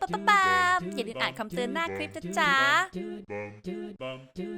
ปั๊บปั๊บปั๊บ อย่าลืมอ่านคำเตือนหน้าคลิปนะจ๊ะ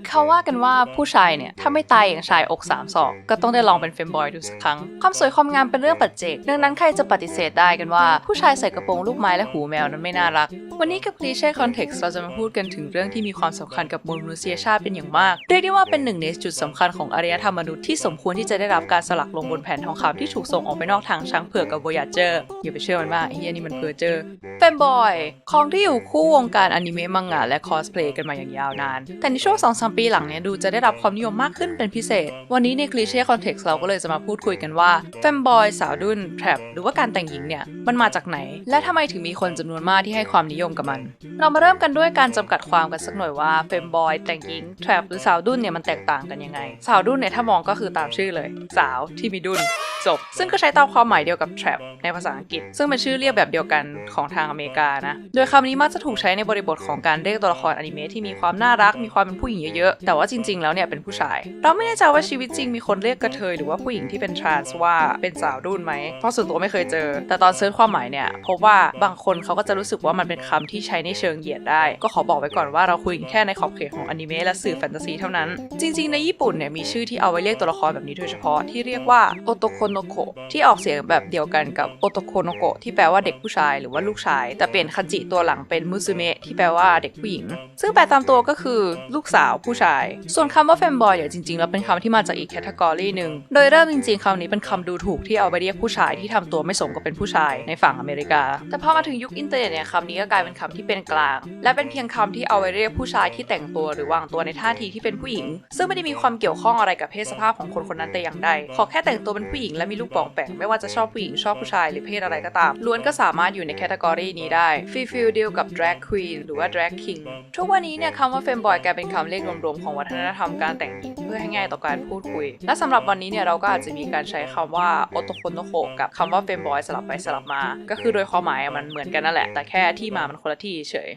เขาว่ากันว่าผู้ชายเนี่ย ถ้าไม่ตายอย่างชายอกสามศอกก็ต้องได้ลองเป็นเฟมบอยดูสักครั้ง ความสวยความงามเป็นเรื่องปัจเจกดังนั้นใครจะปฏิเสธได้กันว่าผู้ชายใส่กระโปรงลูกไม้และหูแมวนั้นไม่น่ารัก วันนี้กับคลีเช่คอนเท็กซ์เราจะมาพูดกันถึงเรื่องที่มีความสำคัญกับมนุษยชาติเป็นอย่างมาก เรียกได้ว่าเป็นหนึ่งในจุดสำคัญของอารยธรรมมนุษย์ที่สมควรที่จะได้รับการสลักลงบนแผ่นทองคำที่ถูกส่งออกไปนอกทางช้างเผือกกับโวยาเจอร์อย่าไปเชื่อมันมากไอ้เฮียนี่มันเพอเจอร์เฟมบอยของที่อยู่คู่วงการอนิเมะมังงะและคอสเพลย์กันมาอย่างยาวนาน แต่ในช่วง2อสปีหลังเนี่ยดูจะได้รับความนิยมมากขึ้นเป็นพิเศษ วันนี้ในคลีเช่คอนเท็กซ์เราก็เลยจะมาพูดคุยกันว่าเฟมบอยสาวดุนแทรปหรือว่าการแต่งหญิงเนี่ย มันมาจากไหน และทำไมถึงมีคนจำนวนมากที่ให้ความนิยมกับมัน เรามาเริ่มกันด้วยการจำกัดความกันสักหน่อยว่าเฟมบอยแต่งหญิงแทรปหรือสาวดุนเนี่ยมันแตกต่างกันยังไง สาวดุนเนี่ยถ้ามองก็คือตามชื่อเลย สาวที่มีดุน จบ ซึ่งก็ใช้ตามความหมายเดียวกับ trap ในภาษาอังกฤษ ซึ่งเป็นชื่อเรียกแบบเดียวกันของทางอเมริกานะ โดยคำนี้มักจะถูกใช้ในบริบทของการเรียกตัวละครอนิเมะที่มีความน่ารัก มีความเป็นผู้หญิงเยอะๆ แต่ว่าจริงๆ แล้วเนี่ยเป็นผู้ชาย เราไม่แน่ใจว่าชีวิตจริงมีคนเรียกกระเทยหรือว่าผู้หญิงที่เป็น trans ว่าเป็นสาวดุนไหม เพราะส่วนตัวไม่เคยเจอ แต่ตอนเซิร์ชความหมายเนี่ยพบว่าบางคนเขาก็จะรู้สึกว่ามันเป็นคำที่ใช้ในเชิงเหยียดได้ ก็ขอบอกไว้ก่อนว่าเราคุยกันแค่ในขอบเขตของอนิเมะและสื่อแฟนตาซีเท่านั้น จริง ๆ ในญี่ปุ่นเนี่ยมีชื่อที่เอาไว้เรียกตัวละครแบบนี้โดยเฉพาะที่เรียกว่าโอโตโคโนโกที่ออกเสียงแบบเดียวกันกับโอโตโคโนโกที่แปลว่าเด็กผู้ชายหรือว่าลูกชาย แต่เปลี่ยนคันจิตัวหลังเป็นมุซุเมะที่แปลว่าเด็กผู้หญิง ซึ่งแปลตามตัวก็คือลูกสาวผู้ชาย ส่วนคำว่าแฟมบอยเนี่ยจริงๆ แล้วเป็นคำที่มาจากอีกแคตตากรีหนึ่งโดยเริ่มจริงๆคำนี้เป็นคำดูถูกที่เอาไปเรียกผู้ชายที่ทำตัวไม่สมกับเป็นผู้ชายในฝั่งอเมริกา แต่พอมาถึงยุคอินเทอร์เน็ตเนี่ยคำนี้ก็กลายเป็นคำที่เป็นกลาง และเป็นเพียงคำที่เอาไว้เรียกผู้ชายที่แต่งตัวหรือวางตัวในท่าทีที่เป็นผู้หญิง ซึ่งไม่ได้มีความเกี่ยวข้องอะไรกับเพศสภาพของคนคนนั้นแต่อย่างใดขอแค่แต่งตัวเป็นผู้หญิงและมีลูกโป่องแป่งไม่ว่าจะชอบผู้หญิงชอบผู้ชายหรือเพศอะไรก็ตาม ล้วนก็สามารถอยู่ในแคตตากรีนี้ได้ฟีฟิลเดียวกับ drag queen หรือว่า drag king ทุกวันนี้เนี่ยคำว่า femboy กลายเป็นคำเรียกรวมๆของวัฒนธรรมการแต่งหญิงเพื่อให้ง่ายต่อการพูดคุย และสำหรับวันนี้เนี่ยเราก็อาจจะมีการใช้คำว่า otokonoho กับคำว่า femboy สลับไปสลับมา ก็คือโดยความหมายมันเหมือนกันนั่นแหละ แต่แค่ที่มามันคนละที่เฉย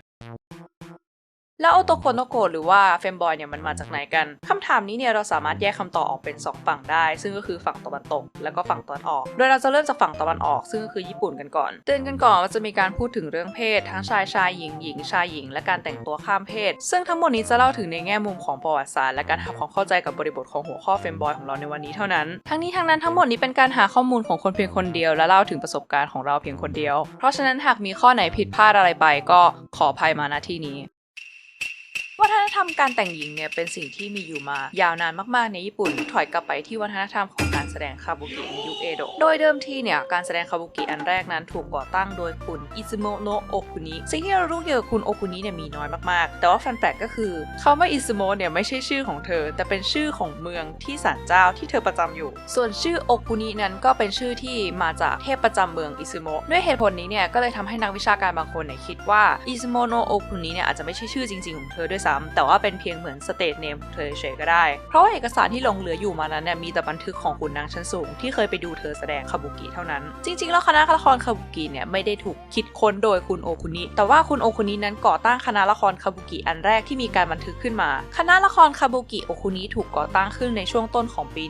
แล้วโอโตโคโนโกหรือว่าเฟมบอยเนี่ยมันมาจากไหนกันคำถามนี้เนี่ยเราสามารถแยกคำตอบออกเป็น 2 ฝั่งได้ ซึ่งก็คือฝั่งตะวันตก แล้วก็ฝั่งตะวันออก โดยเราจะเริ่มจากฝั่งตะวันออก ซึ่งก็คือญี่ปุ่นกันก่อน เตือนกันก่อนว่าจะมีการพูดถึงเรื่องเพศ ทั้งชายชายหญิงหญิงชายหญิง และการแต่งตัวข้ามเพศ ซึ่งทั้งหมดนี้จะเล่าถึงในแง่มุมของประวัติศาสตร์และการทำความเข้าใจกับบริบทของหัวข้อเฟมบอยของเราในวันนี้เท่านั้น ทั้งนี้ทั้งนั้นทั้งหมดนี้เป็นการหาข้อมูลของคนเพียงคนเดียว และเล่าถึงประสบการณ์ของเราเพียงคนเดียว เพราะฉะนั้นหากมีข้อไหนผิดพลาดอะไรไปก็ขออภัยมาณที่นี้ วัฒนธรรมการแต่งหญิงเนี่ยเป็นสิ่งที่มีอยู่มายาวนานมากๆในญี่ปุ่นถอยกลับไปที่วัฒนธรรมของการแสดงคาบุกิในยุคเอโดะ โดยเดิมทีเนี่ยการแสดงคาบุกิอันแรกนั้นถูกก่อตั้งโดยคุณอิซึโมโนะโอคุนิสิ่งที่เรารู้เกี่ยวกับคุณโอคุนิเนี่ยมีน้อยมากๆ แต่ว่าแฟนแปลกก็คือคำว่าอิซึโมเนี่ยไม่ใช่ชื่อของเธอ แต่เป็นชื่อของเมืองที่ศาลเจ้าที่เธอประจำอยู่ ส่วนชื่อโอคุนินั้นก็เป็นชื่อที่มาจากเทพประจำเมืองอิซึโมะด้วยเหตุผลนี้เนี่ยก็เลยทำให้นักวิชาการบางคนเนี่ยคิดว่าอิซึโมโนะโอคุนิเนี่ยอาจจะไม่ใช่ชื่อจริงๆของเธอด้วยซ้ำแต่ว่าเป็นเพียงเหมือนสเตทเนมของเธอเฉยๆก็ได้ เพราะว่าเอกสารที่หลงเหลืออยู่มานั้นเนี่ยมีแต่บันทึกของขุนนางชั้นสูงที่เคยไปดูเธอแสดงคาบุกิเท่านั้น จริง ๆ แล้วคณะละครคาบุกิเนี่ยไม่ได้ถูกคิดค้นโดยคุณโอคุนิแต่ว่าคุณโอคุนินั้นก่อตั้งคณะละครคาบุกิอันแรกที่มีการบันทึกขึ้นมา คณะละครคาบุกิโอคุนิถูกก่อตั้งขึ้นในช่วงต้นของปี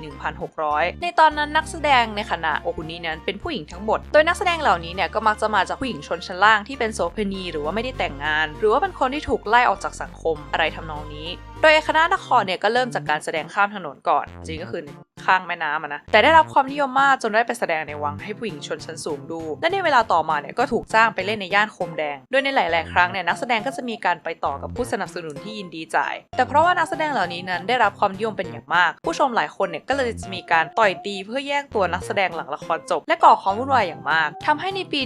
1600 ในตอนนั้นนักแสดงในคณะโอคุนินั้นเป็นผู้หญิงทั้งหมด โดยนักแสดงเหล่านี้เนี่ยก็มักจะมาจากผู้หญิงชนชั้นล่างที่เป็นโสเภณีหรือว่าไม่ได้แต่งงาน หรือว่าเป็นคนที่ถูกไล่ออกจากสังคมอะไรทำนองนี้ โดยคณะละครเนี่ยก็เริ่มจากการแสดงข้ามถนนก่อน จริงก็คือข้างแม่น้ำนะ แต่ได้รับความนิยมมากจนได้ไปแสดงในวังให้ผู้หญิงชนชั้นสูงดู และในเวลาต่อมาเนี่ยก็ถูกจ้างไปเล่นในย่านโคมแดง โดยในหลาย ๆ ครั้งเนี่ยนักแสดงก็จะมีการไปต่อกับผู้สนับสนุนที่ยินดีจ่าย แต่เพราะว่านักแสดงเหล่านี้นั้นได้รับความนิยมเป็นอย่างมาก ผู้ชมหลายคนเนี่ยก็เลยจะมีการต่อยตีเพื่อแย่งตัวนักแสดงหลังละครจบ และก่อความวุ่นวายอย่างมากทำให้ในปี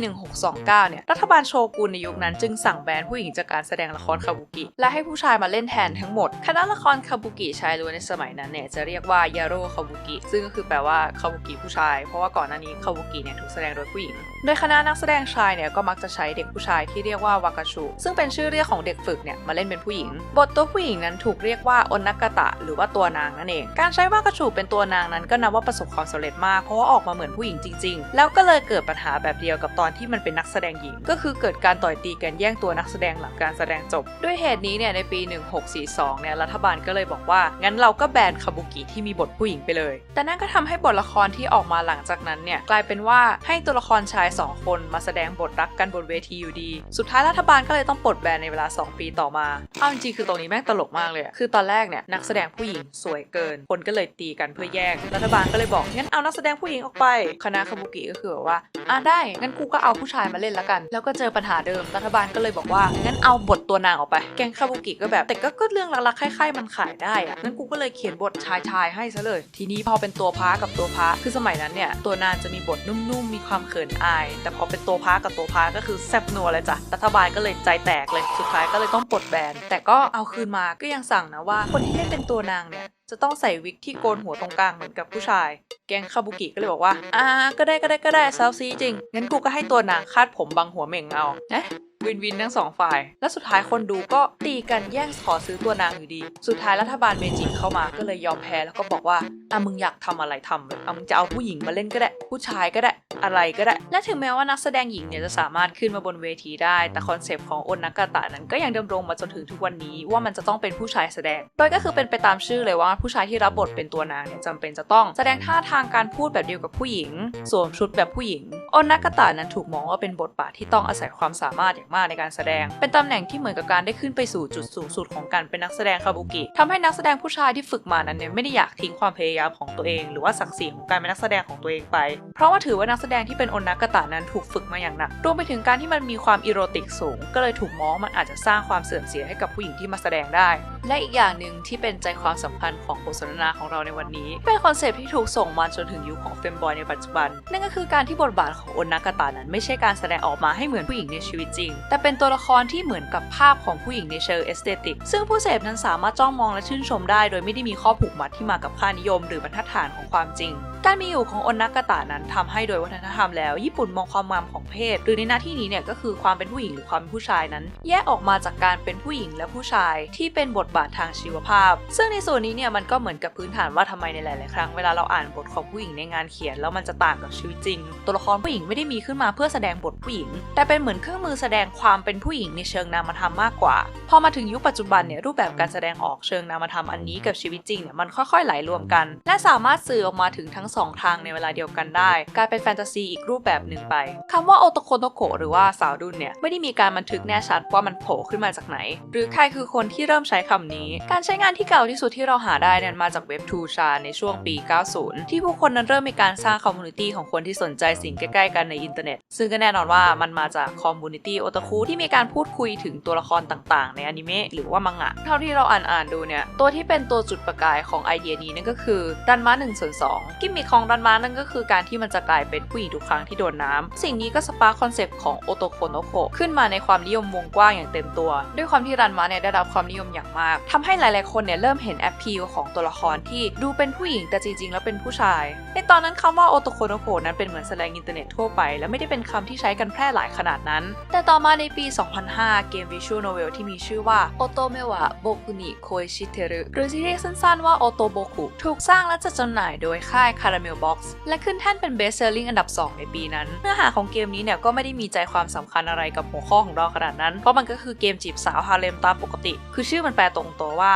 1629 เนี่ยรัฐบาลโชกุนในยุคนั้นจึงสั่งแบนผู้หญิงจากการแสดงละครคาบุกิและให้ผู้ชายมาเล่นแทนทั้งหมดคณะละครคาบุกิชายล้วนในสมัยนั้นเนี่ยจะเรียกว่ายาโรคาบุกิซึ่งก็คือแปลว่าคาบุกิผู้ชาย เพราะว่าก่อนหน้านี้คาบุกิเนี่ยถูกแสดงโดยผู้หญิง โดยคณะนักแสดงชายเนี่ยก็มักจะใช้เด็กผู้ชายที่เรียกว่าวากาชูซึ่งเป็นชื่อเรียกของเด็กฝึกเนี่ยมาเล่นเป็นผู้หญิง บทตัวผู้หญิงนั้นถูกเรียกว่าอนนักตะ หรือว่าตัวนางนั่นเอง การใช้วากาชูเป็นตัวนางนั้นก็นับว่าประสบความสำเร็จมากเพราะว่าออกมาเหมือนผู้หญิงจริง ๆ แล้วก็เลยเกิดปัญหาแบบเดียวกับตอนที่มันเป็นนักแสดงหญิง ก็คือเกิดการต่อยตีกันแย่งตัวนักแสดงหลังการแสดงจบ ด้วยเหตุนี้เนี่ยในปี 1642เนี่ยรัฐบาลก็เลยบอกว่า งั้นเราก็แบนคาบุกิที่มีบทผู้หญิงไปเลย แต่นั่นก็ทำให้บทละครที่ออกมาหลังจากนั้นเนี่ยกลายเป็นว่าให้ตัวละครชายสองคนมาแสดงบทรักกันบนเวทีอยู่ดี สุดท้ายรัฐบาลก็เลยต้องปลดแบนในเวลา 2 ปีต่อมาเอาจริงคือตรงนี้แม่งตลกมากเลย คือตอนแรกเนี่ยนักแสดงผู้หญิงสวยเกิน คนก็เลยตีกันเพื่อแย่งรัฐบาลก็เลยบอกงั้นเอานักแสดงผู้หญิงออกไป คณะคาบุกิก็คือแบบว่า อะได้ งั้นกูก็เอาผู้ชายมาเล่นละกัน แล้วก็เจอปัญหาเดิม รัฐบาลก็เลยบอกว่า งั้นเอาบทตัวนางออกไป แกงคาบุกิก็แบบ แต่ก็เรื่องรักๆคล้ายๆมันขายได้อะงั้นกูก็เลยเขียนบทชายๆให้ซะเลย ทีนี้พอเป็นตัวพระกับตัวพระคือสมัยนั้นเนี่ยตัวนางจะมีบทนุ่มๆ มีความเขินอาย แต่พอเป็นตัวพระกับตัวพระก็คือแซบนัวเลยจ้ะรัฐบาลก็เลยใจแตกเลยสุดท้ายก็เลยต้องปลดแบนแต่ก็เอาคืนมาก็ยังสั่งนะว่า คนที่เล่นเป็นตัวนางเนี่ยจะต้องใส่วิกที่โกนหัวตรงกลางเหมือนกับผู้ชาย แกงคาบุกิก็เลยบอกว่า อ่า ก็ได้ก็ได้ก็ได้เซาซีจริง งั้นกูก็ให้ตัวนางคาดผมบังหัวเหม่งเอาเอ๊ะ วินวินทั้งสองฝ่าย แล้วสุดท้ายคนดูก็ตีกันแย่งขอซื้อตัวนางอยู่ดี สุดท้ายรัฐบาลเมจิเข้ามาก็เลยยอมแพ้แล้วก็บอกว่าอะมึงอยากทำอะไรทำเลยอะมึงจะเอาผู้หญิงมาเล่นก็ได้ ผู้ชายก็ได้อะไรก็ได้ และถึงแม้ว่านักแสดงหญิงเนี่ยจะสามารถขึ้นมาบนเวทีได้ แต่คอนเซปต์ของโอนนักกาตะนั้นก็ยังดำรงมาจนถึงทุกวันนี้ว่ามันจะต้องเป็นผู้ชายแสดง โดยก็คือเป็นไปตามชื่อเลยว่าผู้ชายที่รับบทเป็นตัวนางเนี่ยจำเป็นจะต้องแสดงท่าทางการพูดแบบเดียวกับผู้หญิง สวมชุดแบบผู้หญิงโอนนักกาตะนั้นถูกมองว่าเป็นบทบาทที่ต้องอาศัยความสามารถอย่างมากในการแสดง เป็นตำแหน่งที่เหมือนกับการได้ขึ้นไปสู่จุดสูงสุดของการเป็นนักแสดงคาบุกิทำให้นักแสดงผู้ชายที่ฝึกมานั้นเนี่ยไม่ได้อยากทิ้งความพยายามของตัวเอง หรือว่าศักดิ์ศรีของการเป็นนักแสดงของตัวเองไป เพราะว่าถือว่านักแสดงที่เป็นอนนักกตะนั้นถูกฝึกมาอย่างหนักรวมไปถึงการที่มันมีความอีโรติกสูง ก็เลยถูกมองมันอาจจะสร้างความเสื่อมเสียให้กับผู้หญิงที่มาแสดงได้ และอีกอย่างหนึ่งที่เป็นใจความสำคัญของบทสนทนาของเราในวันนี้ เป็นคอนเซปที่ถูกส่งมาจนถึงยุคของเฟมบอยในปัจจุบัน นั่นก็คือการที่บทบาทของโอนนากาตะนั้นไม่ใช่การแสดงออกมาให้เหมือนผู้หญิงในชีวิตจริง แต่เป็นตัวละครที่เหมือนกับภาพของผู้หญิงในเชิงเอสเตติก ซึ่งผู้เสพนั้นสามารถจ้องมองและชื่นชมได้ โดยไม่ได้มีข้อผูกมัดที่มากับค่านิยม หรือบรรทัดฐานของความจริง การมีอยู่ของอนนักกตะนั้นทำให้โดยวัฒนธรรมแล้ว ญี่ปุ่นมองความงามของเพศ หรือในหน้าที่นี้เนี่ยก็คือความเป็นผู้หญิงหรือความเป็นผู้ชายนั้น แยกออกมาจากการเป็นผู้หญิงและผู้ชายที่เป็นบทบาททางชีวภาพ ซึ่งในส่วนนี้เนี่ยมันก็เหมือนกับพื้นฐานว่าทำไมในหลาย ๆ ครั้งเวลาเราอ่านบทของผู้หญิงในงานเขียนแล้วมันจะต่างกับชีวิตจริง ตัวละครผู้หญิงไม่ได้มีขึ้นมาเพื่อแสดงบทผู้หญิง แต่เป็นเหมือนเครื่องมือแสดงความเป็นผู้หญิงในเชิงนามธรรมมากกว่า พอมาถึงยุคปัจจุบันเนี่ยรูปแบบการแสดงออกเชิงนามธรรมอันนี้กับชีวิตจริงเนี่ยมันค่อย ๆ ไหลรวมกัน และสามารถสื่อออกมาถึงทั้งสองทางในเวลาเดียวกันได้ กลายเป็นแฟนตาซีอีกรูปแบบหนึ่งไปคำว่าโอโตโคโนโกหรือว่าสาวดุนเนี่ย ไม่ได้มีการบันทึกแน่ชัดว่ามันโผล่ขึ้นมาจากไหน หรือใครคือคนที่เริ่มใช้คำนี้ การใช้งานที่เก่าที่สุดที่เราหาได้เนี่ยมาจากเว็บทูชาในช่วงปี 90 ที่ผู้คนนั้นเริ่มมีการสร้างคอมมูนิตี้ของคนที่สนใจสิ่งใกล้ๆกันในอินเทอร์เน็ต ซึ่งก็แน่นอนว่ามันมาจากคอมมูนิตี้โอตาคุที่มีการพูดคุยถึงตัวละครต่างๆ ในอนิเมะหรือว่ามังงะ เท่าที่เราอ่านๆดูเนี่ย ตัวที่เป็นตัวจุดประกายของไอเดียนี้นั่นก็คือรันมา1ส่วน2กิมมิคของรันมานั่นก็คือการที่มันจะกลายเป็นผู้หญิงทุกครั้งที่โดนน้ำสิ่งนี้ก็สปาร์คอนเซปต์ของโอโตโคโนโกขึ้นมาในความนิยมวงกว้างอย่างเต็มตัว ด้วยความที่รันมาเนี่ยได้รับความนิยมอย่างมากทำให้หลายๆคนเนี่ยเริ่มเห็นแอปพีลของตัวละครที่ดูเป็นผู้หญิงแต่จริง ๆ แล้วเป็นผู้ชาย ในตอนนั้นคำว่าโอโตโคโนโกนั้นเป็นเหมือนแสดงอินเทอร์เน็ตทั่วไป และไม่ได้เป็นคำที่ใช้กันแพร่หลายขนาดนั้น แต่ต่อมาในปี 2005 เกมวิชวลโนเวลที่มีชื่อว่าโอโตเมวะโบกุนิโคชิเทรุหรือที่เรียกสั้นๆว่าโอโตโบกุถูกสร้างและจัดจำหน่ายโดยค่าย Caramel Box และขึ้นแท่นเป็น Best Selling อันดับ 2 ในปีนั้น เนื้อหาของเกมนี้เนี่ยก็ไม่ได้มีใจความสำคัญอะไรกับหัวข้อของเราขนาดนั้น เพราะมันก็คือเกมจีบสาวฮาเลมตามปกติ คือชื่อมันแปลตรงตัวว่า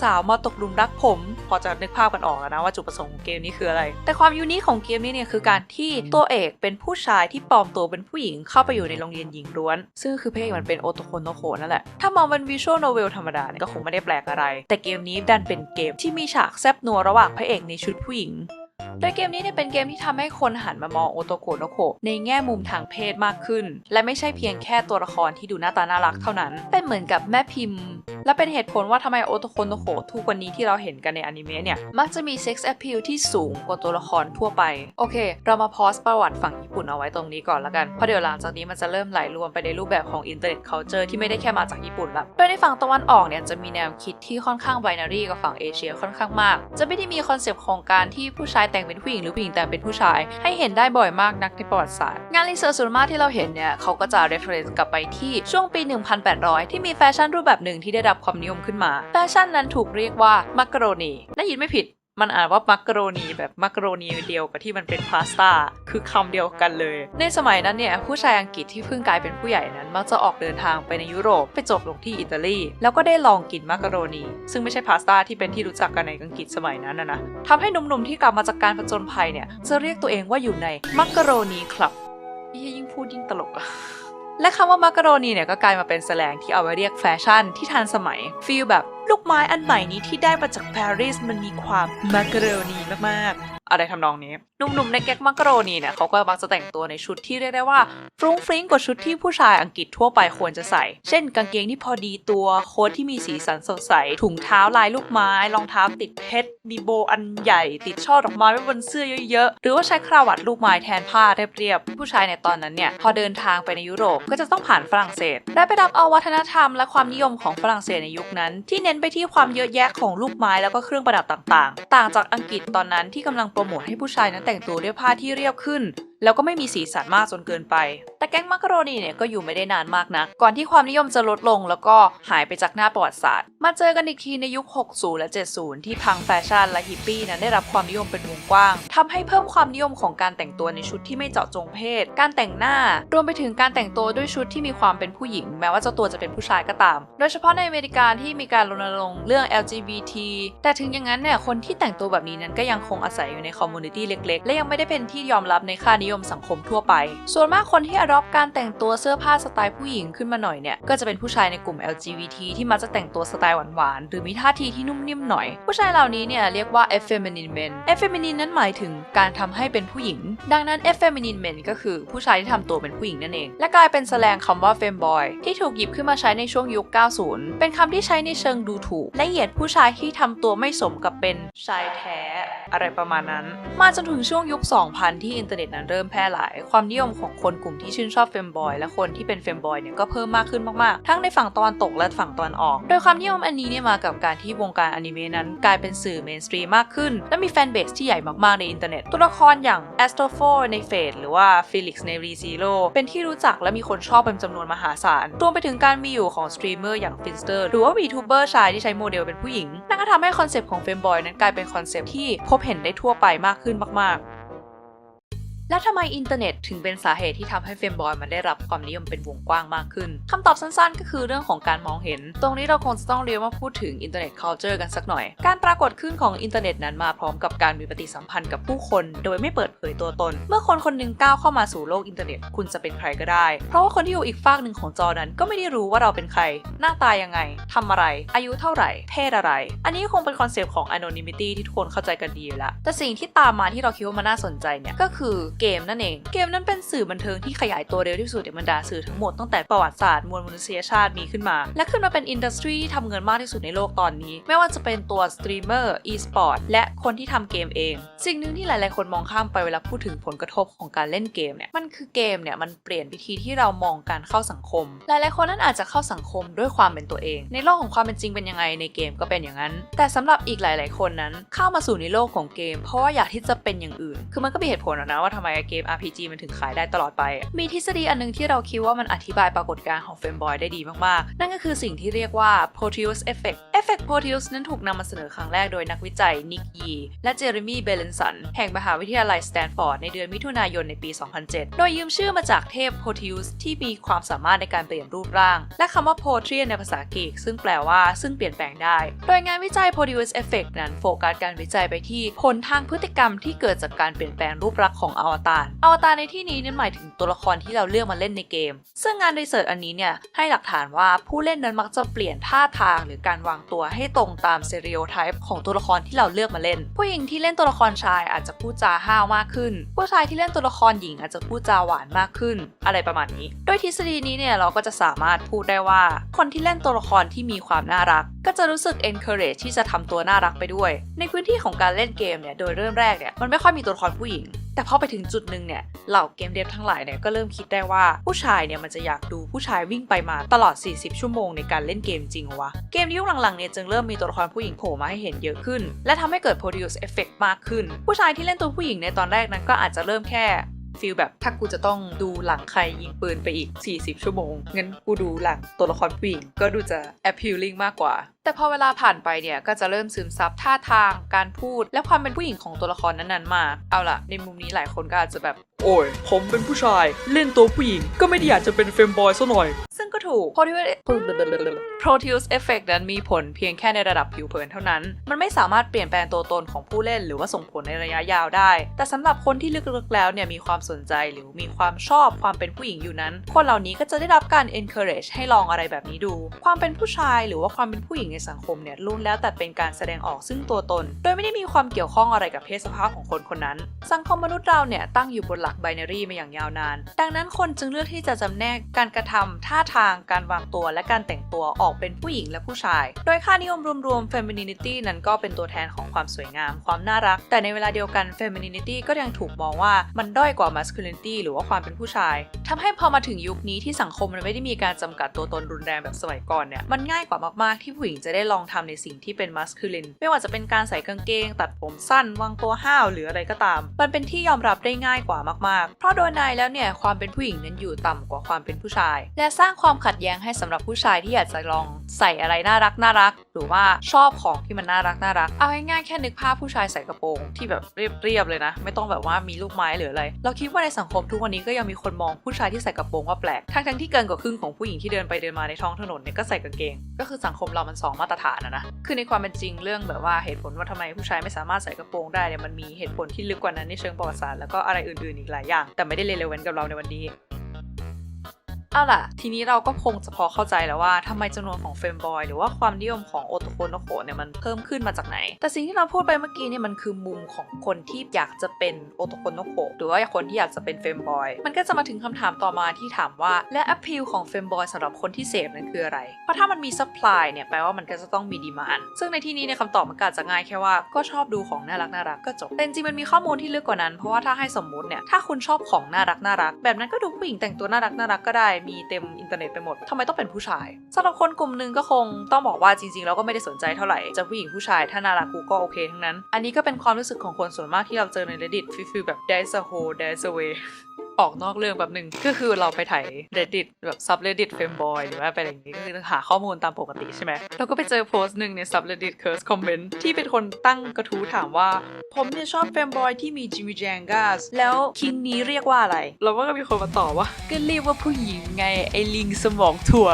สาวๆมาตกหลุมรักผม พอจะนึกภาพกันออกแล้วนะว่าจุดประสงค์ของเกมนี้คืออะไร แต่ความยูนิคของเกมนี้เนี่ยคือการที่ตัวเอกเป็นผู้ชายที่ปลอมตัวเป็นผู้หญิงเข้าไปอยู่ในโรงเรียนหญิงล้วน ซึ่งคือเพระเอกมันเป็นโอโตโคโนโคนั่นแหละ ถ้ามองเป็นวิชวลโนเวลธรรมดาเนี่ยก็คงไม่ได้แปลกอะไร แต่เกมนี้ดันเป็นเกมที่มีฉากแซบนัวระหว่างพระเอกในชุดผู้หญิง โดยเกมนี้เนี่ยเป็นเกมที่ทำให้คนหันมามองโอโตโกโนโคในแง่มุมทางเพศมากขึ้น และไม่ใช่เพียงแค่ตัวละครที่ดูหน้าตาน่ารักเท่านั้น เป็นเหมือนกับแม่พิมพ์ และเป็นเหตุผลว่าทำไมโอโตโคโนโคทุกวันนี้ที่เราเห็นกันในอนิเมะเนี่ย มักจะมีเซ็กซ์แอ e พิลที่สูงกว่าตัวละครทั่วไป โอเค เรามาพอสประวัติฝั่งญี่ปุ่นเอาไว้ตรงนี้ก่อนละกัน เพราะเดี๋ยวหลังจากนี้มันจะเริ่มไหลรวมไปในรูปแบบของอินเทอร์เน็ตเคาเจอร์ที่ไม่ได้แค่มาจากญี่ปุ่นละโดยในฝั่งตะวันออกเนี่ยจะมีแนวคิดที่ค่อนข้างไบนารีกับฝั่งเอเชียค่อนข้างมาก จะไม่ได้มีคอนเซปต์ของการที่ผู้ชายแต่งเป็นผู้หญิงหรือผู้หญิงแต่งเป็นผู้ชาย ให้เห็นได้บ่อยมากนักในประวัติศาสตร์ งานรีเสิร์ชส่วนมากที่เราเห็นเนี่ยเขาก็จะ reference กลับไปที่ช่วงปี 1800 ที่มีแฟชั่นรูปแบบหนึ่งที่ได้รับความนิยมขึ้นมา แฟชั่นนั้นถูกเรียกว่ามักกะโรนีได้ยินไม่ผิดมันอ่านว่ามักกะโรนีแบบมักกะโรนีเดียวกับที่มันเป็นพาสต้าคือคำเดียวกันเลย ในสมัยนั้นเนี่ยผู้ชายอังกฤษที่เพิ่งกลายเป็นผู้ใหญ่นั้น มักจะออกเดินทางไปในยุโรปไปจบลงที่อิตาลีแล้วก็ได้ลองกินมักกะโรนี ซึ่งไม่ใช่พาสต้าที่เป็นที่รู้จักกันในอังกฤษสมัยนั้นนะนะทำให้หนุ่มๆที่กลับมาจากการผจญภัยเนี่ยจะเรียกตัวเองว่าอยู่ในมักกะโรนีคลับยิ่งพูดยิ่งตลกอะ และคำว่ามักกะโรนีเนี่ยก็กลายมาเป็นแสลงที่เอาไว้เรียกแฟชั่นที่ทันสมัยฟีลแบบลูกไม้อันใหม่นี้ที่ได้มาจากปารีสมันมีความมักกะโรนีมากๆ อะไรทำนองนี้ หนุ่มๆในแก๊กมักกะโรนีเนี่ยเขาก็มักจะแต่งตัวในชุดที่เรียกได้ว่าฟรุ้งฟริ้งกว่าชุดที่ผู้ชายอังกฤษทั่วไปควรจะใส่ เช่น กางเกงที่พอดีตัวโค้ทที่มีสีสันสดใส ถุงเท้าลายลูกไม้รองเท้าติดเพชรมีโบอันใหญ่ ติดช่อดอกไม้ไว้บนเสื้อเยอะๆ หรือว่าใช้คราวัตลูกไม้แทนผ้าเรียบๆผู้ชายในตอนนั้นเนี่ยพอเดินทางไปในยุโรปก็จะต้องผ่านฝรั่งเศส ได้ไปรับเอาวัฒนธรรมและความนิยมของฝรั่งเศสในยุคนั้น ที่เน้นไปที่ความเยอะแยะของลูกไม้แล้วก็เครื่องประดับต่างๆ ต่างจากอังกฤษตอนนั้นที่กำลังโปรโมทให้ผู้ชายนั้นแต่งตัวด้วยผ้าที่เรียบขึ้น แล้วก็ไม่มีสีสันมากจนเกินไป แต่แก๊งมักกะโรนีเนี่ยก็อยู่ไม่ได้นานมากนะ ก่อนที่ความนิยมจะลดลงแล้วก็หายไปจากหน้าประวัติศาสตร์ มาเจอกันอีกทีในยุค 60 และ 70 ที่พังแฟชั่นและฮิปปี้นั้นได้รับความนิยมเป็นวงกว้างทำให้เพิ่มความนิยมของการแต่งตัวในชุดที่ไม่เจาะจงเพศ การแต่งหน้า รวมไปถึงการแต่งตัวด้วยชุดที่มีความเป็นผู้หญิง แม้ว่าเจ้าตัวจะเป็นผู้ชายก็ตาม โดยเฉพาะในอเมริกาที่มีการรณรงค์เรื่อง LGBT แต่ถึงอย่างนั้นเนี่ยคนที่แต่งตัวแบบนี้นั้นก็ยังคงอาศัยอยู่ในคอมมูนิตี้เล็กๆ และยังไม่ได้เป็นที่ยอมรับในค่านิยมสังคมทั่วไป ส่วนมากคนที่อดอปการแต่งตัวเสื้อผ้าสไตล์ผู้หญิงขึ้นมาหน่อยเนี่ย ก็จะเป็นผู้ชายในกลุ่ม LGBT ที่มักจะแต่งตัวสไตล์หวานๆ หรือมีท่าทีที่นุ่มนิ่มหน่อย ผู้ชายเหล่านี้เนี่ยเรียกว่า effeminate men effeminate นั้นหมายถึงการทำให้เป็นผู้หญิง ดังนั้น effeminate men ก็คือผู้ชายที่ทำตัวเป็นผู้หญิงนั่นเอง และกลายเป็นแสลงคำว่า femboy ที่ถูกหยิบขึ้นมาใช้ในช่วงยุค 90 เป็นคำที่ใช้ในเชิงดูถูก และเหยียดผู้ชายที่ทำตัวไม่สมกับเป็นชายแท้ อะไรประมาณนั้น มาจนถึงช่วงยุค 2000 ที่อินเทอร์เน็ตนั้นเริ่มแพร่หลาย ความนิยมของคนกลุ่มที่ชื่นชอบเฟมบอยและคนที่เป็นเฟมบอยเนี่ยก็เพิ่มมากขึ้นมากๆ ทั้งในฝั่งตะวันตกและฝั่งตะวันออก โดยความนิยมอันนี้เนี่ยมากับการที่วงการอนิเมะนั้นกลายเป็นสื่อเมนสตรีมมากขึ้น และมีแฟนเบสที่ใหญ่มากๆในอินเทอร์เน็ต ตัวละครอย่าง a s t r o p h o ในเฟดหรือว่า Felix ใน r e z e r o เป็นที่รู้จักและมีคนชอบเป็นจำนวนมหาศาล รวมไปถึงการมีอยู่ของสตรีมเมอร์อย่าง Finster หรือว่า VTuber ชายที่ใช้โมเดลเป็นผู้หญิงนั่นก็ทำให้คอนเซปต์ของเฟมบอยนั้นกลายเป็นคอนเซปต์ที่พบเห็นได้ทั่วไปมากขึ้นมากๆ แล้วทำไมอินเทอร์เน็ตถึงเป็นสาเหตุที่ทำให้เฟมบอยมันได้รับความนิยมเป็นวงกว้างมากขึ้นคำตอบสั้นๆ ก็คือเรื่องของการมองเห็น ตรงนี้เราคงจะต้องเรียกว่าพูดถึงอินเทอร์เน็ต culture กันสักหน่อย การปรากฏขึ้นของอินเทอร์เน็ตนั้นมาพร้อมกับการมีปฏิสัมพันธ์กับผู้คน โดยไม่เปิดเผยตัวตน เมื่อคนคนหนึ่งก้าวเข้ามาสู่โลกอินเทอร์เน็ตคุณจะเป็นใครก็ได้ เพราะว่าคนที่อยู่อีกฝากหนึ่งของจอนั้นก็ไม่ได้รู้ว่าเราเป็นใคร หน้าตายังไงทำอะไร อายุเท่าไหร่ เพศอะไร อันนี้คงเป็นคอนเซปต์ของ anonymity ที่ทุกคนเข้าใจกันดีอยู่แล้วแต่สิ่งที่ตามมาที่เราคิดว่ามันน่าสนใจเนี่ยก็คือเกมนั่นเอง เกมนั้นเป็นสื่อบันเทิงที่ขยายตัวเร็วที่สุดในบรรดาสื่อทั้งหมดตั้งแต่ประวัติศาสตร์มวลมนุษยชาติมีขึ้นมา และขึ้นมาเป็นอินดัสทรีที่ทำเงินมากที่สุดในโลกตอนนี้ ไม่ว่าจะเป็นตัวสตรีมเมอร์อีสปอร์ตและคนที่ทำเกมเอง สิ่งหนึ่งที่หลาย ๆ คนมองข้ามไปเวลาพูดถึงผลกระทบของการเล่นเกมเนี่ยมันคือเกมเนี่ยมันเปลี่ยนวิธีที่เรามองการเข้าสังคม หลาย ๆ คนนั้นอาจจะเข้าสังคมด้วยความเป็นตัวเอง ในโลกของความเป็นจริงเป็นยังไงในเกมก็เป็นอย่างนั้น แต่สำหรับอีกหลาย ๆ คนนั้น เข้ามาสู่ในโลกของเกม เพราะว่าอยากที่จะเป็นอย่างอื่น คือมันก็มีเหตุผลนะว่าทำไมเกม RPG มันถึงขายได้ตลอดไป มีทฤษฎีอันนึงที่เราคิดว่ามันอธิบายปรากฏการณ์ของเฟมบอยได้ดีมากๆ นั่นก็คือสิ่งที่เรียกว่า Proteus Effect Effect Proteus นั้นถูกนำมาเสนอครั้งแรกโดยนักวิจัยนิกยีและเจอร์มี่เบลนสันแห่งมหาวิทยาลัยสแตนฟอร์ดในเดือนมิถุนายนในปี 2007 โดยยืมชื่อมาจากเทพ Proteus ที่มีความสามารถในการเปลี่ยนรูปร่าง และคำว่า Protean ในภาษากรีกซึ่งแปลว่าซึ่งเปลี่ยนแปลงได้ โดยงานวิจัย Proteus Effect นั้นโฟกัสการวิจัยไปที่ผลทางพฤติกรรมที่เกิดจากการเปลี่ยนแปลงรูปลักษณ์ของอวตารอวตารในที่นี้นั้นหมายถึงตัวละครที่เราเลือกมาเล่นในเกม ซึ่งงานรีเสิร์ชอันนี้เนี่ยให้หลักฐานว่าผู้เล่นนั้นมักจะเปลี่ยนท่าทางหรือการวางตัวให้ตรงตามเซเรียลไทป์ของตัวละครที่เราเลือกมาเล่น ผู้หญิงที่เล่นตัวละครชายอาจจะพูดจาห้าวมากขึ้น ผู้ชายที่เล่นตัวละครหญิงอาจจะพูดจาหวานมากขึ้น อะไรประมาณนี้ โดยทฤษฎีนี้เนี่ยเราก็จะสามารถพูดได้ว่า คนที่เล่นตัวละครที่มีความน่ารัก ก็จะรู้สึก encourage ที่จะทำตัวน่ารักไปด้วย ในพื้นที่ของการเล่นเกมเนี่ยโดยเริ่มแรกเนี่ยมันไม่ค่อยมีตัวละครผู้หญิงแต่พอไปถึงจุดหนึ่งเนี่ยเหล่าเกมเดฟทั้งหลายเนี่ยก็เริ่มคิดได้ว่าผู้ชายเนี่ยมันจะอยากดูผู้ชายวิ่งไปมาตลอด 40 ชั่วโมงในการเล่นเกมจริงวะเกมยุคหลังๆเนี่ยจึงเริ่มมีตัวละครผู้หญิงโผล่มาให้เห็นเยอะขึ้น และทำให้เกิด Proteus Effect มากขึ้น ผู้ชายที่เล่นตัวผู้หญิงในตอนแรกนั้นก็อาจจะเริ่มแค่ฟีลแบบถ้ากูจะต้องดูหลังใครยิงปืนไปอีก 40 ชั่วโมงงั้นกูดูหลังตัวละครผู้หญิงก็ดูจะ appealing มากกว่า แต่พอเวลาผ่านไปเนี่ยก็จะเริ่มซึมซับท่าทาง การพูด และความเป็นผู้หญิงของตัวละครนั้นๆมากเอาล่ะ ในมุมนี้หลายคนก็อาจจะแบบ โอ้ย ผมเป็นผู้ชาย เล่นตัวผู้หญิง ก็ไม่ได้อยากจะเป็นเฟมบอยซะหน่อย ซึ่งก็ถูก Proteus Proteus Effect นั้นมีผลเพียงแค่ในระดับผิวเผินเท่านั้น มันไม่สามารถเปลี่ยนแปลงตัวตนของผู้เล่นหรือว่าส่งผลในระยะยาวได้ แต่สำหรับคนที่ลึกๆแล้วเนี่ยมีความสนใจหรือมีความชอบความเป็นผู้หญิงอยู่นั้น คนเหล่านี้ก็จะได้รับการ encourage ให้ลองอะไรแบบนี้ดู ความเป็นผู้ชายหรือว่าความเป็นผู้หญิงในสังคมเนี่ยล้วนแล้วแต่เป็นการแสดงออกซึ่งตัวตน โดยไม่ได้มีความเกี่ยวข้องอะไรกับเพศสภาพของคนคนนั้น สังคมมนุษย์เราเนี่ยตั้งอยู่บนหลักไบนารีมาอย่างยาวนาน ดังนั้นคนจึงเลือกที่จะจำแนกการกระทำท่าทางการวางตัวและการแต่งตัวออกเป็นผู้หญิงและผู้ชาย โดยค่านิยมรวมๆ femininity นั้นก็เป็นตัวแทนของความสวยงาม ความน่ารัก แต่ในเวลาเดียวกัน femininity ก็ยังถูกมองว่ามันด้อยกว่า masculinity หรือว่าความเป็นผู้ชายทำให้พอมาถึงยุคนี้ที่สังคมมันไม่ได้มีการจำกัดตัวตนรุนแรงแบบสมัยก่อนเนี่ยมันง่ายกว่ามากๆที่ผู้หญิงจะได้ลองทำในสิ่งที่เป็นมัสคูลินไม่ว่าจะเป็นการใส่กางเกง ตัดผมสั้นวางตัวห้าวหรืออะไรก็ตาม มันเป็นที่ยอมรับได้ง่ายกว่ามากๆ เพราะโดยในแล้วเนี่ยความเป็นผู้หญิงนั้นอยู่ต่ำกว่าความเป็นผู้ชาย และสร้างความขัดแย้งให้สำหรับผู้ชายที่อยากจะลองใส่อะไรน่ารักน่ารัก หรือว่าชอบของที่มันน่ารักน่ารักเอาง่ายๆแค่นึกภาพผู้ชายใส่กระโปรงที่แบบเรียบๆเลยนะ ไม่ต้องแบบว่ามีลูกไม้หรืออะไร เราคิดว่าในสังคมทุกวันนี้ก็ยังมีคนมองผู้ชายที่ใส่กระโปรงว่าแปลกทั้งๆที่เกินกว่าครึ่งของผู้หญิงที่เดินไปเดินมาในท้องถนนเนี่ยก็ใส่กางเกง ก็คือสังคมเรามันสองมาตรฐานอะนะคือในความเป็นจริงเรื่องแบบว่าเหตุผลว่าทำไมผู้ชายไม่สามารถใส่กระโปรงได้เนี่ยมันมีเหตุผลที่ลึกกว่านั้นในเชิงประวัติศาสตร์แล้วก็อะไรอื่นๆอีกหลายอย่างแต่ไม่ได้เรเลเวนกับเราในวันนี้ เอาล่ะ ทีนี้เราก็คงจะพอเข้าใจแล้วว่าทำไมจำนวนของเฟมบอยหรือว่าความนิยมของโอโตโคโนโคเนี่ยมันเพิ่มขึ้นมาจากไหน แต่สิ่งที่เราพูดไปเมื่อกี้เนี่ยมันคือมุมของคนที่อยากจะเป็นโอโตโคโนโคหรือว่าคนที่อยากจะเป็นเฟมบอยมันก็จะมาถึงคำถามต่อมาที่ถามว่า และ appeal ของเฟมบอยสำหรับคนที่เสพนั้นคืออะไร เพราะถ้ามันมี supply เนี่ยแปลว่ามันก็จะต้องมี demand ซึ่งในที่นี้เนี่ยคำตอบมันก็อาจจะง่ายแค่ว่าก็ชอบดูของน่ารักน่ารักก็จบแต่จริงมันมีข้อมูลที่ลึกกว่านั้นเพราะว่าถ้าให้สมมติเนี่ยถ้าคุณชอบของน่ารักน่ารักแบบนั้นก็ดูผู้หญิงแต่งตัวน่ารักน่ารักก็ได้มีเต็มอินเทอร์เน็ตไปหมดทำไมต้องเป็นผู้ชายสำหรับคนกลุ่มหนึ่งก็คงต้องบอกว่าจริงๆเราก็ไม่ได้สนใจเท่าไหร่จะผู้หญิงผู้ชายถ้าน่ารักกูก็โอเคทั้งนั้น อันนี้ก็เป็นความรู้สึกของคนส่วนมากที่เราเจอใน reddit ฟิลแบบ there's a hole there's a way ออกนอกเรื่องแบบหนึ่งก็คือเราไปถ่าย reddit แบบ subreddit femboy หรือว่าไปอะไรอย่างงี้ก็คือหาข้อมูลตามปกติใช่ไหมเราก็ไปเจอโพสต์หนึ่งใน subreddit curse comment ที่เป็นคนตั้งกระทู้ถามว่า ผมเนี่ยชอบ femboy ที่มี Jimmy Jangas แล้วคิงนี้เรียกว่าอะไร เราก็มีคนมาตอบว่า ก็เรียกว่าผู้หญิงไง ไอลิงสมองถั่ว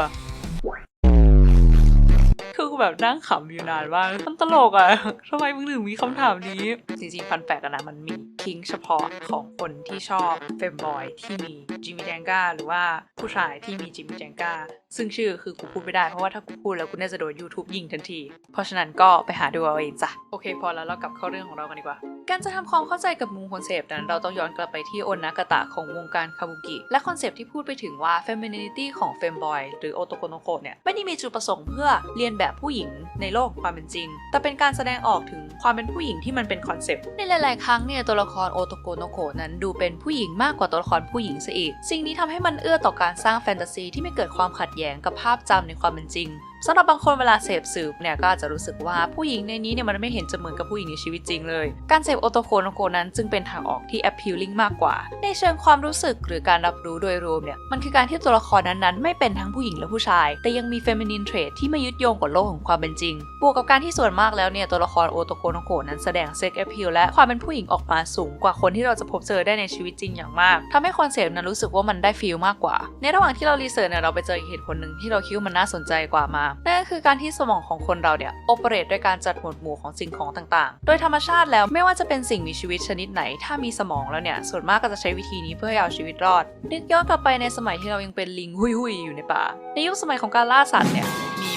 คือแบบนั่งขำอยู่นานว่ากมันตลกอะ่ะทำไมมึงถึงมีคำถามนี้ จริงๆฟันแฟกอะนะมันมีคิงเฉพาะของคนที่ชอบเฟมบอยที่มีจิมมี่แจงกาหรือว่าผู้ชายที่มีจิมมี่แจงกาซึ่งชื่อคือกูพูดไม่ได้เพราะว่าถ้ากูพูดแล้วกูน่าจะโดน YouTube ยิงทันที เพราะฉะนั้นก็ไปหาดูเอาเองจ้ะ โอเคพอแล้วเรากลับเข้าเรื่องของเรากันดีกว่า การจะทำความเข้าใจกับมุมคอนเซปต์นั้น เราต้องย้อนกลับไปที่โอนากาตะของวงการคาบุกิและคอนเซปต์ที่พูดไปถึงว่า femininity ของเฟมบอยหรือโอโตโกโนโกเนี่ยไม่ได้มีจุดประสงค์เพื่อเรียนแบบผู้หญิงในโลกของความเป็นจริง แต่เป็นการแสดงออกถึงความเป็นผู้หญิงที่มันเป็นคอนเซปต์ในหลาย ๆ ครั้งเนี่ยตัวละครโอโตโกโนโกนั้นดูเป็นผู้หญิงมากกว่าตัวละครผู้หญิงซะอีก สิ่งนี้ทำให้มันเอื้อต่อการสร้างแฟนตาซีที่ไม่เกิดความขัดแย้งกับภาพจำในความเป็นจริง สำหรับบางคนเวลาเสพสืบเนี่ยก็อาจจะรู้สึกว่าผู้หญิงในนี้เนี่ยมันไม่เห็นจะเหมือนกับผู้หญิงในชีวิตจริงเลย การเสพโอโตโคโนโกนั้นจึงเป็นทางออกที่ appealing มากกว่า ในเชิงความรู้สึกหรือการรับรู้โดยรวมเนี่ยมันคือการที่ตัวละครนั้นๆ ไม่เป็นทั้งผู้หญิงและผู้ชาย แต่ยังมี feminine trait ที่ไม่ยึดโยงกับโลกของความเป็นจริง บวกกับการที่ส่วนมากแล้วเนี่ยตัวละครโอโตโคโนโกนั้นแสดง sex appeal และความเป็นผู้หญิงออกมาสูงกว่าคนที่เราจะพบเจอได้ในชีวิตจริงอย่างมากทำให้คนเสพนั้นรู้สึกว่ามันได้ฟีลมากกว่า ในระหว่างที่เรารีเสิร์ชเนี่ยเราไปเจออีกเหตุผลหนึ่งที่เราคิดว่ามันน่าสนใจกว่ามานั่นก็คือการที่สมองของคนเราเนี่ยโอเปเรตด้วยการจัดหมวดหมู่ของสิ่งของต่างๆ โดยธรรมชาติแล้วไม่ว่าจะเป็นสิ่งมีชีวิตชนิดไหน ถ้ามีสมองแล้วเนี่ยส่วนมากก็จะใช้วิธีนี้เพื่อให้เอาชีวิตรอด นึกย้อนกลับไปในสมัยที่เรายังเป็นลิงหุยๆอยู่ในป่า ในยุคสมัยของการล่าสัตว์เนี่ย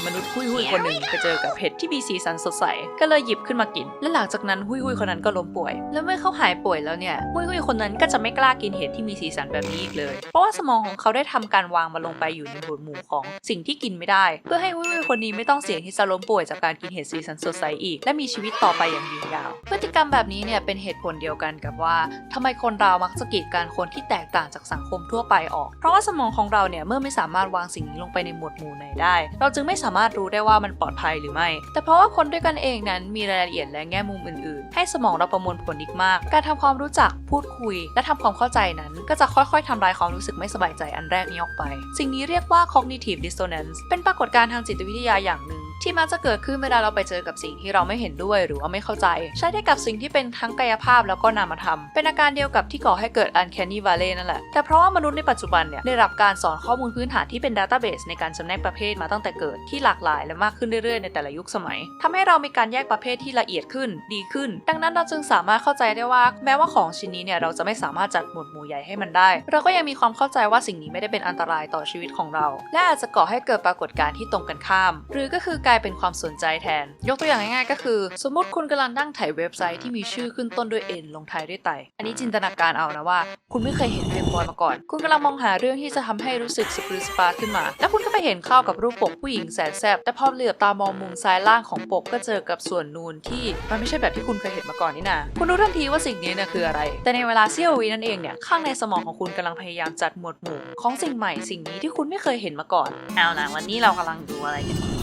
มีมนุษย์หุยหุยๆคนหนึ่งไปเจอกับเห็ดที่มีสีสันสดใส ก็เลยหยิบขึ้นมากิน และหลังจากนั้นหุยหุยๆคนนั้นก็ล้มป่วย และเมื่อเขาหายป่วยแล้วเนี่ยหุยหุยๆคนนั้นก็จะไม่กล้ากินเห็ดที่มีสีสันแบบนี้อีกเลย เพราะว่าสมองของเขาได้ทำการวางมันลงไปอยู่ในหมวดหมู่ของสิ่งที่กินไม่ได้ เพื่อให้หุยหุยๆคนนี้ไม่ต้องเสี่ยงที่จะล้มป่วยจากการกินเห็ดสีสันสดใสอีก และมีชีวิตต่อไปอย่างยืนยาว พฤติกรรมแบบนี้เนี่ยเป็นเหตุผลเดียวกันกับว่าทำไมคนเรามักจะกีดกันคนที่แตกต่างจากสังคมทั่วไปออก เพราะว่าสมองของเราเนี่ยเมื่อไม่สามารถวางสิ่งนี้ลงไปในหมวดหมู่ไหนได้ เราจึงไม่สาามารถรู้ได้ว่ามันปลอดภัยหรือไม่ แต่เพราะว่าคนด้วยกันเองนั้นมีรายละเอียดและแง่มุมอื่นๆ ให้สมองเราประมวลผลอีกมาก การทำความรู้จักพูดคุย และทำความเข้าใจนั้น ก็จะค่อยๆทำลายความรู้สึกไม่สบายใจอันแรกนี้ออกไป สิ่งนี้เรียกว่า cognitive dissonance เป็นปรากฏการณ์ทางจิตวิทยาอย่างหนึ่ง ที่มักจะเกิดขึ้นเวลาเราไปเจอกับสิ่งที่เราไม่เห็นด้วยหรือว่าไม่เข้าใจ ใช้ได้กับสิ่งที่เป็นทั้งกายภาพแล้วก็นามธรรม เป็นอาการเดียวกับที่ก่อให้เกิด uncanny valley นั่นแหละ แต่เพราะว่ามนุษย์ในปัจจุบันเนี่ยได้รับการสอนข้อมูลพื้นฐานที่เป็น database ในการจำแนกประเภทมาตั้งแต่เกิดที่หลากหลายและมากขึ้นเรื่อยๆในแต่ละยุคสมัยทำให้เรามีการแยกประเภทที่ละเอียดขึ้น ดีขึ้น ดังนั้นเราจึงสามารถเข้าใจได้ว่า แม้ว่าของชิ้นนี้เนี่ยเราจะไม่สามารถจัดหมวดหมู่ใหญ่ให้มันได้ เราก็ยังมีความเข้าใจว่าสิ่งนี้ไม่ได้เป็นอันตรายต่อชีวิตของเรา และอาจจะก่อให้เกิดปรากฏการณ์ที่ตรงกันข้าม หรือก็คือกลายเป็นความสนใจแทน ยกตัวอย่างง่ายๆ ก็คือ สมมติคุณกำลังนั่งไถ่เว็บไซต์ที่มีชื่อขึ้นต้นด้วย N ลงท้ายด้วยไต อันนี้จินตนาการเอานะว่า คุณไม่เคยเห็นเฟรมบอยมาก่อน คุณกำลังมองหาเรื่องที่จะทำให้รู้สึกสปริสปาขึ้นมา แล้วคุณก็ไปเห็นเข้ากับรูปปกผู้หญิงแสนแซ่บแต่พอเหลือบตามองมุมซ้ายล่างของปกก็เจอกับส่วนนูนที่มันไม่ใช่แบบที่คุณเคยเห็นมาก่อนนี่นาคุณรู้ทันทีว่าสิ่งนี้เนี่ยคืออะไร แต่ในเวลาเสี้ยววินั่นเองเนี่ยข้างในสมองของคุณกำลังพยายามจัดหมวดหมู่ของสิ่งใหม่สิ่งนี้ที่คุณไม่เคยเห็นมาก่อนเอาละวันนี้เรากำลังดูอะไรกัน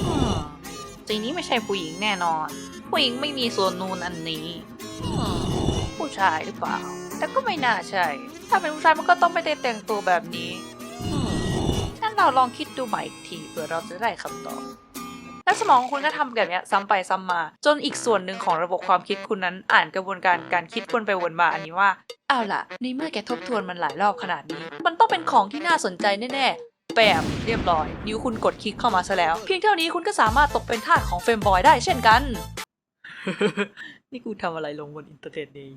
อืมสิ่งนี้ไม่ใช่ผู้หญิงแน่นอน ผู้หญิงไม่มีส่วนนูนอันนี้อืมผู้ชายหรือเปล่า แต่ก็ไม่น่าใช่ ถ้าเป็นผู้ชายมันก็ต้องไม่ได้แต่งตัวแบบนี้อืมงั้นเราลองคิดดูใหม่อีกทีเผื่อเราจะได้คำตอบและสมองของคุณก็ทำแบบเนี้ยซ้ำไปซ้ำมา จนอีกส่วนหนึ่งของระบบความคิดคุณนั้นอ่านกระบวนการการคิดวนไปวนมาอันนี้ว่า เอาล่ะในเมื่อแกทบทวนมันหลายรอบขนาดนี้ มันต้องเป็นของที่น่าสนใจแน่ๆแปมเรียบร้อย นิ้วคุณกดคลิกเข้ามาซะแล้ว เพียงเท่านี้คุณก็สามารถตกเป็นทาสของเฟมบอยได้เช่นกัน นี่กูทำอะไรลงบนอินเทอร์เน็ตนี้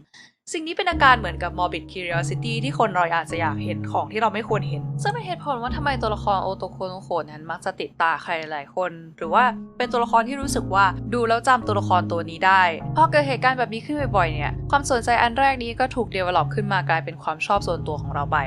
สิ่งนี้เป็นอาการเหมือนกับ morbid curiosity ที่คนเราอาจจะอยากเห็นของที่เราไม่ควรเห็น ซึ่งเป็นเหตุผลว่าทำไมตัวละครโอโตโคโนโคนั้นมักจะติดตาใครหลายคน หรือว่าเป็นตัวละครที่รู้สึกว่าดูแล้วจำตัวละครตัวนี้ได้พอเกิดเหตุการณ์แบบนี้ขึ้นบ่อยๆเนี่ย ความสนใจอันแรกนี้ก็ถูก develop ขึ้นมากลายเป็นความชอบส่วนตัวของเราไป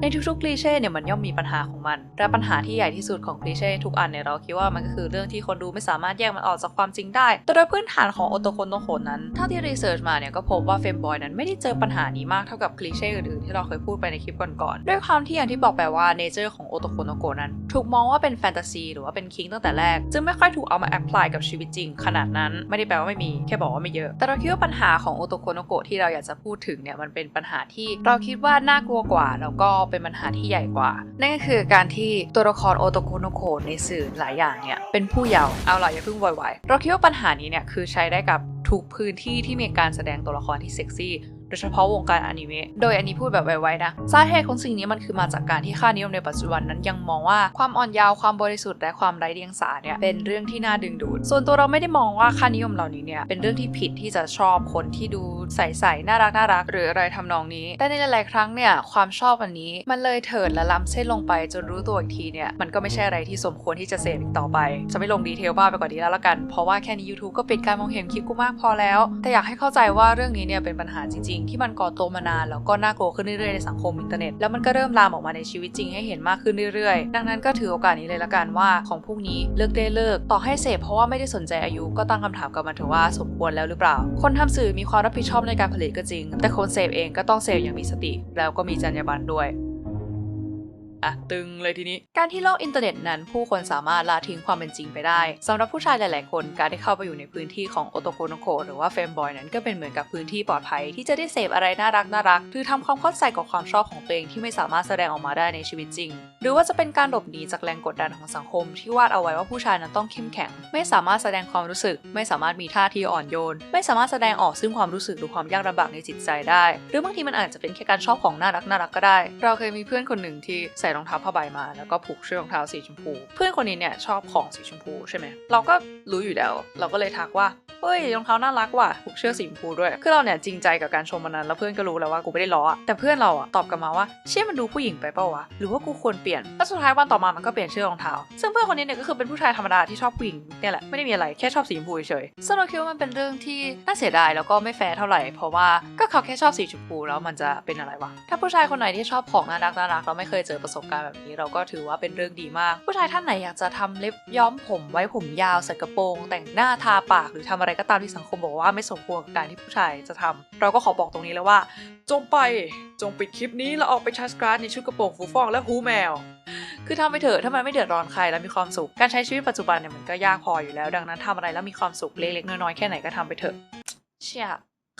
ในทุกๆคลีเช่เนี่ยมันย่อมมีปัญหาของมัน และปัญหาที่ใหญ่ที่สุดของคลีเช่ทุกอันเนี่ยเราคิดว่ามันก็คือเรื่องที่คนดูไม่สามารถแยกมันออกจากความจริงได้ แต่โดยพื้นฐานของโอโตโคนโนโคนนั้น เท่าที่รีเสิร์ชมาเนี่ยก็พบว่าเฟมบอยนั้นไม่ได้เจอปัญหานี้มากเท่ากับคลีเช่อื่นๆที่เราเคยพูดไปในคลิปก่อนๆ ด้วยความที่อย่างที่บอกไปว่าเนเจอร์ของโอโตโคนโนโกนั้น ถูกมองว่าเป็นแฟนตาซีหรือว่าเป็นคิงตั้งแต่แรก จึงไม่ค่อยถูกเอามาแอพพลายกับชีวิตจริงขนาดนั้น ไม่ได้แปลว่าไม่มี แค่บอกว่าไม่เยอะ แต่เราคิดว่าปัญหาของโอโตโคนโนโกที่เราอยากจะพูดถึงเนี่ยมันเป็นปัญหาที่เราคิดว่าน่ากลัวกว่าแล้วก็เป็นปัญหาที่ใหญ่กว่า นั่นก็คือการที่ตัวละครโอโตโกโนโกในสื่อหลายอย่างเนี่ยเป็นผู้เยาว์เอาล่ะอย่าเพิ่งวอยๆเราคิดว่าปัญหานี้เนี่ยคือใช้ได้กับทุกพื้นที่ที่มีการแสดงตัวละครที่เซ็กซี่ ดยเฉพาะวงการอนิเมะ โดยอันนี้พูดแบบไวๆนะ สาเหตุของสิ่งนี้มันคือมาจากการที่ค่านิยมในปัจจุบันนั้นยังมองว่าความอ่อนยาวความบริสุทธิ์และความไร้เดียงสาเนี่ยเป็นเรื่องที่น่าดึงดูด ส่วนตัวเราไม่ได้มองว่าค่านิยมเหล่านี้เนี่ยเป็นเรื่องที่ผิดที่จะชอบคนที่ดูใสๆน่ารักน่ารักหรืออะไรทำนองนี้ แต่ในหลายๆครั้งเนี่ยความชอบอันนี้มันเลยเถิดและล้ำเส้นลงไปจนรู้ตัวอีกทีเนี่ยมันก็ไม่ใช่อะไรที่สมควรที่จะเสพอีกต่อไป จะไม่ลงดีเทลมากไปกว่านี้แล้วละกัน เพราะว่าแค่นี้ YouTube ก็ปิดการมองเห็นคลิปกูมากพอแล้ว แต่อยากให้เข้าใจว่าเรื่องนี้เนี่ยเป็นปัญหาจริงงที่มันก่อตัวมานานแล้วก็น่ากลัวขึ้นเรื่อยๆในสังคมอินเทอร์เน็ตแล้วมันก็เริ่มลามออกมาในชีวิตจริงให้เห็นมากขึ้นเรื่อยๆ ดังนั้นก็ถือโอกาสนี้เลยละกันว่าของพวกนี้เลิกได้เลิกต่อให้เสพเพราะว่าไม่ได้สนใจอายุก็ตั้งคำถามกับมันเถอะว่าสมควรแล้วหรือเปล่า คนทำสื่อมีความรับผิดชอบในการผลิตก็จริง แต่คนเสพเองก็ต้องเสพอย่างมีสติ แล้วก็มีจรรยาบรรณด้วย อะตึงเลยทีนี้ การที่โลกอินเทอร์เน็ตนั้น ผู้คนสามารถละทิ้งความเป็นจริงไปได้สำหรับผู้ชายหลาย ๆ คนการได้เข้าไปอยู่ในพื้นที่ของโอโตโกโนโกหรือว่าเฟมบอยนั้นก็เป็นเหมือนกับพื้นที่ปลอดภัย ที่จะได้เสพอะไรน่ารักน่ารักหรือทำความเข้าใจกับความชอบของตัวเองที่ไม่สามารถแสดงออกมาได้ในชีวิตจริง หรือว่าจะเป็นการหลบหนีจากแรงกดดันของสังคม ที่วาดเอาไว้ว่าผู้ชายนั้นต้องเข้มแข็ง ไม่สามารถแสดงความรู้สึก ไม่สามารถมีท่าทีอ่อนโยน ไม่สามารถแสดงออกซึ่งความรู้สึกหรือความยากลำบากในจิตใจได้ หรือบางทีมันอาจจะเป็นแค่การชอบของน่ารักน่ารักก็ได้ เราเคยมีเพื่อนคนหนึ่งที่ใส่รองเท้าผ้าใบมาแล้วก็ผูกเชือกรองเท้าสีชมพู เพื่อนคนนี้เนี่ยชอบของสีชมพูใช่ไหมเราก็รู้อยู่แล้ว เราก็เลยทักว่าเฮ้ยรองเท้าน่ารักว่ะผูกเชือกสีชมพูด้วย คือเราเนี่ยจริงใจกับการชมมันนั้นแล้วเพื่อนก็รู้แล้วว่ากูไม่ได้ล้อแต่เพื่อนเราอะตอบกลับมาว่าเชื่อมันดูผู้หญิงไปเปล่าวะหรือว่ากูควรเปลี่ยนแล้วสุดท้ายวันต่อมามันก็เปลี่ยนเชือกรองเท้าซึ่งเพื่อนคนนี้เนี่ยก็คือเป็นผู้ชายธรรมดาที่ชอบผู้หญิงเนี่ยแหละไม่ได้มีอะไรแค่ชอบสีชมพูเฉยซึ่งเราคิดว่ามันเป็นเรื่องที่น่าเสียดายแล้วก็ไม่แฟร์เท่าไหร่เพราะว่าก็เขาแค่ชอบสีชมพูแล้วมันจะเป็นอะไรวะถ้าผู้ชายคนไหนที่ชอบของน่ารักน่ารักเราไม่เคยเจอประสบการณ์แบบนี้เราก็ถือว่าเป็นเรื่องดีมาก ผู้ชายท่านไหนอยากจะทำเล็บย้อมผมไว้ผมยาวใส่กระโปรง แต่งหน้าทาปากหรือทำอะไรก็ตามที่สังคมบอกว่าไม่สมควรกับการที่ผู้ชายจะทำเราก็ขอบอกตรงนี้เลยว่า จงไปจงปิดคลิปนี้แล้วออกไปชัสการ์ดในชุดกระโปรงฟูฟ่องและฮูแมวคือทำไปเถอะถ้ามันไม่เดือดร้อนใครแล้วมีความสุข การใช้ชีวิตปัจจุบันเนี่ยมันก็ยากพออยู่แล้ว ดังนั้นทำอะไรแล้วมีความสุขเล็กๆน้อยๆแค่ไหนก็ทำไปเถอะ เชี่ย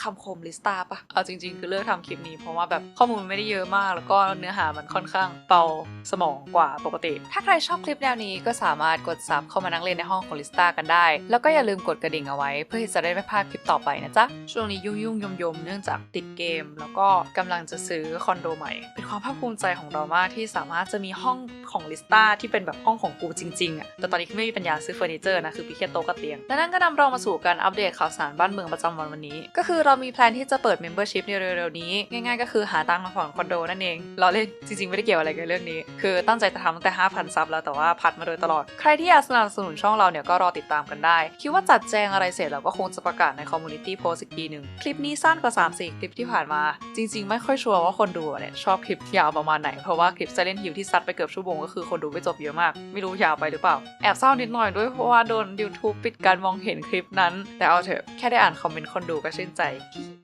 คำคมลิสตาปะเอาจริง ๆ คือเลือกทำคลิปนี้เพราะว่าแบบข้อมูลมันไม่ได้เยอะมาก แล้วก็เนื้อหามันค่อนข้างเบาสมองกว่าปกติ ถ้าใครชอบคลิปแนวนี้ก็สามารถกดซับเข้ามานั่งเล่นในห้องของลิสตากันได้ แล้วก็อย่าลืมกดกระดิ่งเอาไว้ เพื่อที่จะได้ไม่พลาดคลิปต่อไปนะจ๊ะ ช่วงนี้ยุ่งยุ่งยมยมๆ เนื่องจากติดเกม แล้วก็กำลังจะซื้อคอนโดใหม่ เป็นความภาคภูมิใจของเรามากที่สามารถจะมีห้องของลิสตาที่เป็นแบบห้องของกูจริงๆอะแต่ตอนนี้คือไม่มีปัญญาซื้อเฟอร์นิเจอร์นะคือมีแค่โต๊ะกับเตียงและนั่นก็นำเรามาสู่การอัปเดตข่าวสารบ้านเมืองประจำวันวันนี้ ก็คือเรามีแพลนที่จะเปิด Membership ในเร็วๆนี้ ง่ายๆ ก็คือหาตังค์มาผ่อนคอนโดนั่นเองเราเล่นจริงๆ ไม่ได้เกี่ยวอะไรกับเรื่องนี้ คือตั้งใจจะทำตั้งแต่ 5,000 ซับแล้วแต่ว่าพัดมาโดยตลอด ใครที่อยากสนับสนุนช่องเราเนี่ยก็รอติดตามกันได้ คิดว่าจัดแจงอะไรเสร็จเราก็คงจะประกาศในคอมมูนิตี้โพสอีกทีหนึ่งคลิปนี้สั้นกว่า3-4คลิปที่ผ่านมา จริง ๆ ไม่ค่อยชัวร์ว่าคนดูเนี่ยชอบคลิปยาวประมาณไหนเพราะว่าคลิป Silent Hill ที่ซัดไปเกือบชั่วโมงก็คือคนดูไม่จบเยอะมาก ไม่รู้ยาวไปหรือเปล่า แอบเศร้านิดหน่อยด้วยเพราะว่าโดน YouTube ปิดการมองเห็นคลิปนั้น แต่เอาเถอะแค่ได้อ่านคอมเมนต์คนดูก็ชื่นใจ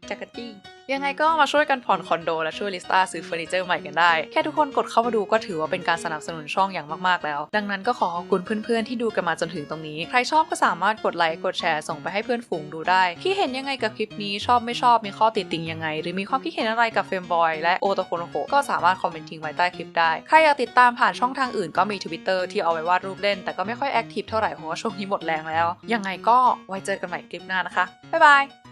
จักรจี้ยังไงก็มาช่วยกันผ่อนคอนโด และช่วยลิสตาซื้อเฟอร์นิเจอร์ใหม่กันได้ แค่ทุกคนกดเข้ามาดูก็ถือว่าเป็นการสนับสนุนช่องอย่างมาก ๆ แล้ว ดังนั้นก็ขอขอบคุณเพื่อน ๆ ที่ดูกันมาจนถึงตรงนี้ ใครชอบก็สามารถกดไลค์ กดแชร์ ส่งไปให้เพื่อนฝูงดูได้ ที่เห็นยังไงกับคลิปนี้ชอบไม่ชอบมีข้อติดติงยังไง หรือมีความคิดเห็นอะไรกับเฟรมบอยและโอตโคโนโกก็สามารถคอมเมนต์ทิ้งไว้ใต้คลิปได้ใครอยากติดตามผ่านช่องทางอื่นก็มี Twitter ที่เอาไว้วาดรูปเล่น แต่ก็ไม่ค่อยแอคทีฟเท่าไหร่เพราะว่าช่วงนี้หมดแรงแล้ว ยังไงก็ไว้เจอกันใหม่คลิปหน้านะคะบ๊ายบาย